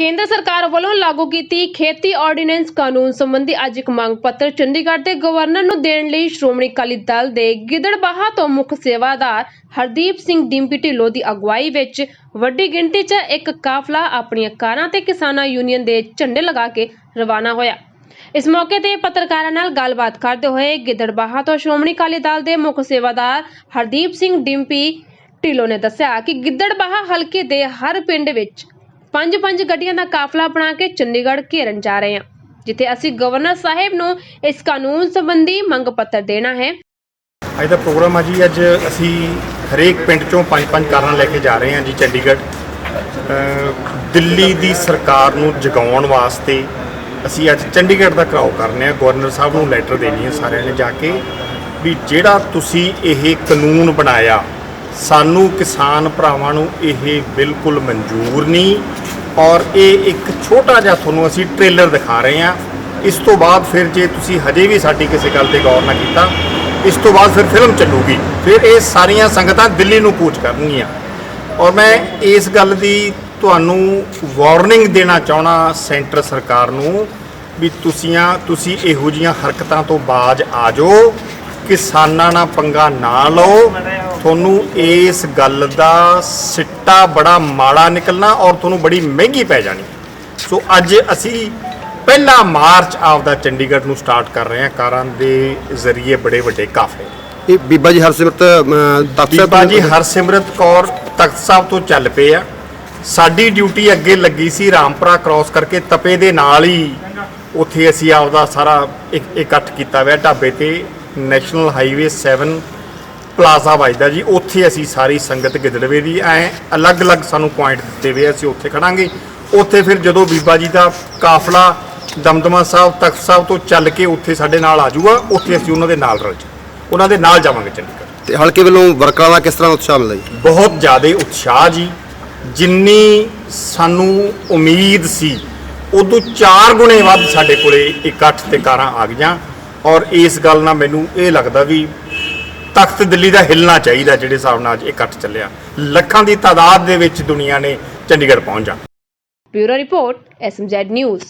ਕੇਂਦਰ ਸਰਕਾਰ ਵੱਲੋਂ ਲਾਗੂ ਕੀਤੀ ਖੇਤੀ ਆਰਡੀਨੈਂਸ ਕਾਨੂੰਨ ਸੰਬੰਧੀ ਅੱਜ ਇੱਕ ਮੰਗ ਪੱਤਰ ਚੰਡੀਗੜ੍ਹ ਦੇ ਗਵਰਨਰ ਨੂੰ ਦੇਣ ਲਈ ਸ਼੍ਰੋਮਣੀ ਅਕਾਲੀ ਦਲ ਦੇ ਗਿੱਦੜਬਾਹਾ ਤੋਂ ਮੁੱਖ ਸੇਵਾਦਾਰ ਹਰਦੀਪ ਸਿੰਘ ਡਿੰਪੀ ਢਿੱਲੋਂ ਦੀ ਅਗਵਾਈ ਵਿੱਚ ਵੱਡੀ ਗਿਣਤੀ 'ਚ ਇੱਕ ਕਾਫਲਾ ਆਪਣੀਆਂ ਕਾਰਾਂ ਤੇ ਕਿਸਾਨਾਂ ਯੂਨੀਅਨ ਦੇ ਝੰਡੇ ਲਗਾ ਕੇ ਰਵਾਨਾ ਹੋਇਆ। ਇਸ ਮੌਕੇ ਤੇ ਪੱਤਰਕਾਰਾਂ ਨਾਲ ਗੱਲਬਾਤ ਕਰਦੇ ਹੋਏ ਗਿੱਦੜਬਾਹਾ ਤੋਂ ਸ਼੍ਰੋਮਣੀ ਅਕਾਲੀ ਦਲ ਦੇ ਮੁੱਖ ਸੇਵਾਦਾਰ ਹਰਦੀਪ ਸਿੰਘ ਡਿੰਪੀ ਢਿੱਲੋਂ ਨੇ ਦੱਸਿਆ ਕਿ ਗਿੱਦੜਬਾਹਾ ਹਲਕੇ ਦੇ ਹਰ ਪਿੰਡ ਵਿੱਚ ਪੰਜ ਪੰਜ ਗੱਡੀਆਂ ਦਾ ਕਾਫਲਾ ਬਣਾ ਕੇ ਚੰਡੀਗੜ੍ਹ ਘੇਰਨ ਜਾ ਰਹੇ ਹਾਂ, ਜਿੱਥੇ ਅਸੀਂ ਗਵਰਨਰ ਸਾਹਿਬ ਨੂੰ ਇਸ ਕਾਨੂੰਨ ਸੰਬੰਧੀ ਮੰਗ ਪੱਤਰ ਦੇਣਾ ਹੈ। ਅੱਜ ਦਾ ਪ੍ਰੋਗਰਾਮ ਆ ਜੀ, ਅੱਜ ਅਸੀਂ ਹਰੇਕ ਪਿੰਡ ਚੋਂ ਪੰਜ ਪੰਜ ਕਾਰਾਂ ਲੈ ਕੇ ਜਾ ਰਹੇ ਹਾਂ ਜੀ ਚੰਡੀਗੜ੍ਹ। ਦਿੱਲੀ ਦੀ ਸਰਕਾਰ ਨੂੰ ਜਗਾਉਣ ਵਾਸਤੇ ਅਸੀਂ ਅੱਜ ਚੰਡੀਗੜ੍ਹ ਦਾ ਘਰਾਓ ਕਰਨੇ ਆ ਗਵਰਨਰ ਸਾਹਿਬ ਨੂੰ ਲੈਟਰ ਦੇਣੀ ਹੈ ਸਾਰਿਆਂ ਨੇ ਜਾ ਕੇ ਵੀ ਜਿਹੜਾ ਤੁਸੀਂ ਇਹ ਕਾਨੂੰਨ ਬਣਾਇਆ ਸਾਨੂੰ ਕਿਸਾਨ ਭਰਾਵਾਂ ਨੂੰ ਇਹ ਬਿਲਕੁਲ ਮਨਜ਼ੂਰ ਨਹੀਂ ਔਰ ਇਹ ਇੱਕ ਛੋਟਾ ਜਿਹਾ ਤੁਹਾਨੂੰ ਅਸੀਂ ਟ੍ਰੇਲਰ ਦਿਖਾ ਰਹੇ ਹਾਂ। ਇਸ ਤੋਂ ਬਾਅਦ ਫਿਰ ਜੇ ਤੁਸੀਂ ਹਜੇ ਵੀ ਸਾਡੀ ਕਿਸੇ ਗੱਲ ਤੇ ਗੌਰ ਨਾ ਕੀਤਾ, ਇਸ ਤੋਂ ਬਾਅਦ ਫਿਰ ਫਿਲਮ ਚੱਲੂਗੀ। ਫਿਰ ਇਹ ਸਾਰੀਆਂ ਸੰਗਤਾਂ ਦਿੱਲੀ ਨੂੰ ਕੂਚ ਕਰਨਗੀਆਂ। ਔਰ ਮੈਂ ਇਸ ਗੱਲ ਦੀ ਤੁਹਾਨੂੰ ਵਾਰਨਿੰਗ ਦੇਣਾ ਚਾਹਣਾ ਸੈਂਟਰ ਸਰਕਾਰ ਨੂੰ ਵੀ ਤੁਸੀਂ ਤੁਸੀਂ ਇਹੋ ਜੀਆਂ ਹਰਕਤਾਂ ਤੋਂ ਬਾਜ ਆ ਜਾਓ, ਕਿਸਾਨਾਂ ਨਾਲ ਪੰਗਾ ਨਾ ਲਓ ਤੁਹਾਨੂੰ ਇਸ ਗੱਲ ਦਾ ਸਿੱਟਾ ਬੜਾ ਮਾੜਾ ਨਿਕਲਣਾ ਔਰ ਤੁਹਾਨੂੰ ਬੜੀ ਮਹਿੰਗੀ ਪੈ ਜਾਣੀ। ਸੋ ਅੱਜ ਅਸੀਂ ਪਹਿਲਾ ਮਾਰਚ ਆਪਦਾ ਚੰਡੀਗੜ੍ਹ ਨੂੰ ਸਟਾਰਟ ਕਰ ਰਹੇ ਹਾਂ ਕਾਰਾਂ ਦੇ ਜ਼ਰੀਏ ਬੜੇ ਵੱਡੇ ਕਾਫਲੇ। ਇਹ ਬੀਬਾ ਜੀ ਹਰਸਿਮਰਤ ਤਖ਼ਤ ਸਾਹਿਬ ਬੀਬਾ ਜੀ ਹਰਸਿਮਰਤ ਕੌਰ ਤਖਤ ਸਾਹਿਬ ਤੋਂ ਚੱਲ ਪਏ ਆ। ਸਾਡੀ ਡਿਊਟੀ ਅੱਗੇ ਲੱਗੀ ਸੀ ਰਾਮਪੁਰਾ ਕ੍ਰਾਸ ਕਰਕੇ ਤਪੇ ਦੇ ਨਾਲ ਹੀ ਉੱਥੇ ਅਸੀਂ ਆਪਦਾ ਸਾਰਾ ਇਕ- ਇਕੱਠ ਕੀਤਾ ਹੋਇਆ ਢਾਬੇ ਤੇ ਨੈਸ਼ਨਲ ਹਾਈਵੇ 7 ਪਲਾਜ਼ਾ ਵੱਜਦਾ ਜੀ ਉੱਥੇ ਅਸੀਂ ਸਾਰੀ ਸੰਗਤ ਗਿੱਦੜਵੇ ਦੀ ਐ ਅਲੱਗ-ਅਲੱਗ ਸਾਨੂੰ ਪੁਆਇੰਟ ਦਿੱਤੇ ਹੋਏ ਅਸੀਂ ਉੱਥੇ ਖੜਾਂਗੇ। ਉੱਥੇ ਫਿਰ ਜਦੋਂ ਬੀਬਾ ਜੀ ਦਾ ਕਾਫਲਾ ਦਮਦਮਾ ਸਾਹਿਬ ਤਖਤ ਸਾਹਿਬ ਤੋਂ ਚੱਲ ਕੇ ਉੱਥੇ ਸਾਡੇ ਨਾਲ ਆ ਜਾਊਗਾ ਉੱਥੇ ਅਸੀਂ ਉਹਨਾਂ ਦੇ ਨਾਲ ਰਲ ਜਾ ਉਹਨਾਂ ਦੇ ਨਾਲ ਜਾਵਾਂਗੇ ਚੰਡੀਗੜ੍ਹ। ਤੇ ਹਲਕੇ ਵੱਲੋਂ ਵਰਕਰਾਂ ਦਾ ਕਿਸ ਤਰ੍ਹਾਂ ਉਤਸ਼ਾਹ ਮਿਲਦਾ ਜੀ? ਬਹੁਤ ਜ਼ਿਆਦਾ ਉਤਸ਼ਾਹ ਜੀ। ਜਿੰਨੀ ਸਾਨੂੰ ਉਮੀਦ ਸੀ ਉਦੋਂ 4 ਗੁਣੇ ਵੱਧ ਸਾਡੇ ਕੋਲੇ ਇਕੱਠ ਤੇ ਕਾਰਾਂ ਆ ਗਈਆਂ। ਔਰ ਇਸ ਗੱਲ ਨਾਲ ਮੈਨੂੰ ਇਹ ਲੱਗਦਾ ਵੀ ਤਖਤ ਦਿੱਲੀ ਦਾ ਹਿੱਲਣਾ ਚਾਹੀਦਾ ਜਿਹੜੇ ਹਿਸਾਬ ਨਾਲ ਅੱਜ ਇਕੱਠ ਚੱਲਿਆ। ਲੱਖਾਂ ਦੀ ਤਾਦਾਦ ਦੇ ਵਿੱਚ ਦੁਨੀਆ ਨੇ ਚੰਡੀਗੜ੍ਹ ਪਹੁੰਚਾ ਬਿਊਰੋ ਰਿਪੋਰਟ ਐਸਐਮਜ਼ੈਡ ਨਿਊਜ਼।